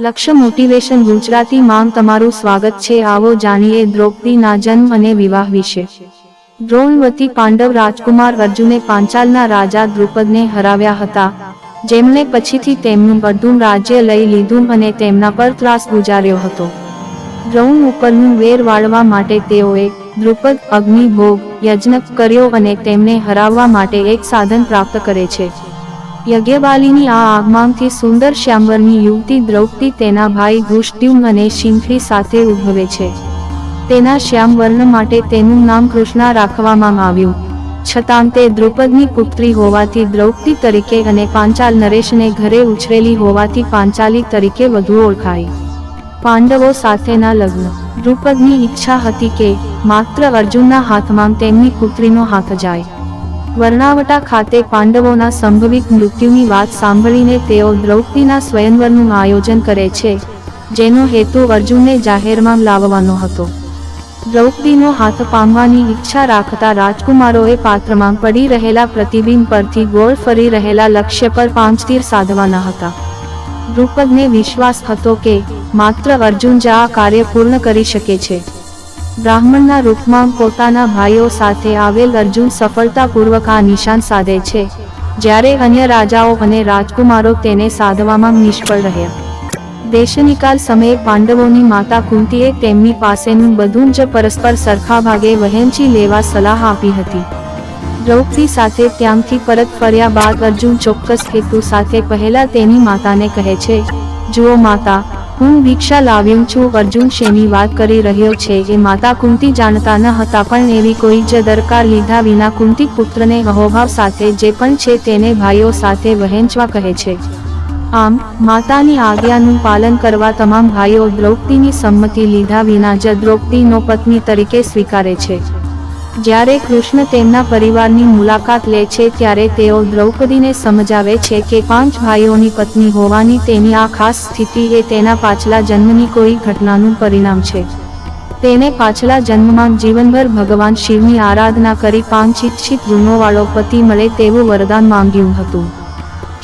લક્ષ્ય મોટિવેશન ગુજરાતી માં તમારું સ્વાગત છે. આવો જાણીએ દ્રૌપદીના જન્મ અને વિવાહ વિશે. દ્રોણવતી પાંડવ રાજકુમાર અર્જુને પાંચાલના રાજા દ્રુપદને હરાવ્યા હતા. જેમણે પછીથી તેમનું બધું રાજ્ય લઈ લીધું અને તેમના પર ત્રાસ ગુજાર્યો હતો. દ્રોણ ઉપરનું વેર વાળવા માટે તેઓએ દ્રુપદ અગ્નિભોગ યજ્ઞ કર્યો અને તેમને હરાવવા માટે એક સાધન પ્રાપ્ત કરે છે. યજ્ઞબાલીની આ આગમાનથી સુંદર શ્યામવર્ણની યુવતી દ્રૌપદી તેના ભાઈ ધૃષ્ટ્યુમ્ન અને શિંખી સાથે ઉદ્ભવે છે. તેના શ્યામવર્ણ માટે તેનું નામ કૃષ્ણા રાખવામાં આવ્યું. છતાં તે દ્રુપદની પુત્રી હોવાથી દ્રૌપદી તરીકે અને પાંચાલ નરેશને ઘરે ઉછરેલી હોવાથી પાંચાલી તરીકે વધુ ઓળખાઈ પાંડવો સાથેના લગ્ન. દ્રુપદની ઈચ્છા હતી કે માત્ર અર્જુનના હાથમાં તેમની પુત્રીનો હાથ જાય. વર્ણાવટા ખાતે પાંડવોના સંભવિત મૃત્યુની વાત સાંભળીને તેઓ દ્રૌપદીના સ્વયંવરનું આયોજન કરે છે, જેનો હેતુ અર્જુનને જાહેરમાં લાવવાનો હતો. દ્રૌપદીનો હાથ પામવાની ઈચ્છા રાખતા રાજકુમારોએ પાત્રમાં પડી રહેલા પ્રતિબિંબ પરથી ગોળ ફરી રહેલા લક્ષ્ય પર પાંચ તીર સાધવાના હતા. દ્રુપદને વિશ્વાસ હતો કે માત્ર અર્જુન જ આ કાર્ય પૂર્ણ કરી શકે છે. બ્રાહ્મણના રૂપમાં પોતાના ભાઈઓ સાથે આવેલ અર્જુન સફળતાપૂર્વક આ નિશાન સાધે છે. જ્યારે અન્ય રાજાઓ અને રાજકુમારો તેને સાધવામાં નિષ્ફળ રહ્યા. દેશનિકાલ સમયે પાંડવોની માતા કુંતીએ તેમની પાસેનું બધું જ પરસ્પર સરખા ભાગે વહેંચી લેવા સલાહ આપી હતી. દ્રૌપદી સાથે ત્યાંથી પરત ફર્યા બાદ અર્જુન ચોક્કસ હેતુ સાથે પહેલા તેની માતાને કહે છે, જુઓ માતા હું ભિક્ષા લાવ્યો છું. અર્જુન શેની વાત કરી રહ્યો છે એ માતા કુંતી જાણતા ન હતા, પણ એવી કોઈ જ દરકાર લીધા વિના કુંતી પુત્રને અહોભાવ સાથે જે પણ છે તેને ભાઈઓ સાથે વહેંચવા કહે છે. આમ, માતાની આજ્ઞાનું પાલન કરવા તમામ ભાઈઓ દ્રૌપદીની સંમતિ લીધા વિના જ દ્રૌપદીનો પત્ની તરીકે સ્વીકારે છે. જ્યારે કૃષ્ણ તેમના પરિવારની મુલાકાત લે છે ત્યારે તેઓ દ્રૌપદીને સમજાવે છે કે પાંચ ભાઈઓની પત્ની હોવાની તેની આ ખાસ સ્થિતિ એ તેના પાછલા જન્મની કોઈ ઘટનાનું પરિણામ છે. તેને પાછલા જન્મમાં જીવનભર ભગવાન શિવની આરાધના કરી પાંચ ઇચ્છિત ગુણોવાળો પતિ મળે તેવું વરદાન માંગ્યું હતું.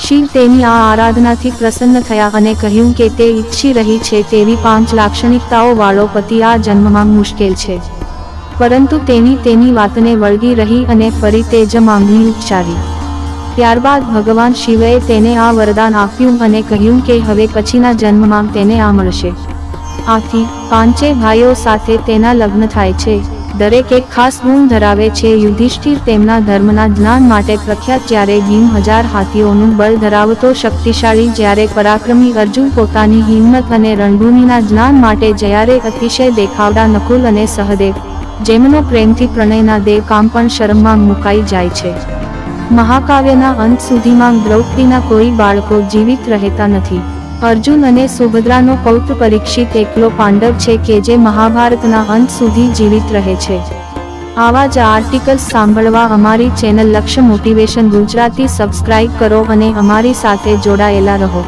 શિવ તેની આ આરાધનાથી પ્રસન્ન થયા અને કહ્યું કે તે ઈચ્છી રહી છે તેવી પાંચ લાક્ષણિકતાઓ વાળો પતિ આ જન્મમાં મુશ્કેલ છે. પરંતુ તેની તેની વાતને વળગી રહી અને ફરી તે જ માંગણી ઉચ્ચારી. ત્યારબાદ ભગવાન શિવએ તેને આ વરદાન આપ્યું અને કહ્યું કે હવે પછીના જન્મમાં તેને આ મળશે. આથી, પાંચે ભાઈઓ સાથે તેના લગ્ન થાય છે. દરેક એક ખાસ ગુણ ધરાવે છે. યુધિષ્ઠિર તેમના ધર્મના જ્ઞાન માટે પ્રખ્યાત જ્યારે ભીમ હજાર હાથીઓનું બળ ધરાવતો શક્તિશાળી, જ્યારે પરાક્રમી અર્જુન પોતાની હિંમત અને રણભૂમિના જ્ઞાન માટે જ્યારે અતિશય દેખાવડા નકુલ અને સહદેવ જેમનો પ્રેમથી પ્રણયના દેવ કામ પણ શરમમાં મુકાઈ જાય છે. મહાકાવ્યના અંત સુધીમાં દ્રૌપદીના કોઈ બાળકો જીવિત રહેતા નથી. અર્જુન અને સુભદ્રાનો પૌત્ર પરીક્ષિત એકલો પાંડવ છે કે જે મહાભારતના અંત સુધી જીવિત રહે છે. આવા જ આર્ટિકલ્સ સાંભળવા અમારી ચેનલ લક્ષ્ય મોટિવેશન ગુજરાતી સબસ્ક્રાઇબ કરો અને અમારી સાથે જોડાયેલા રહો.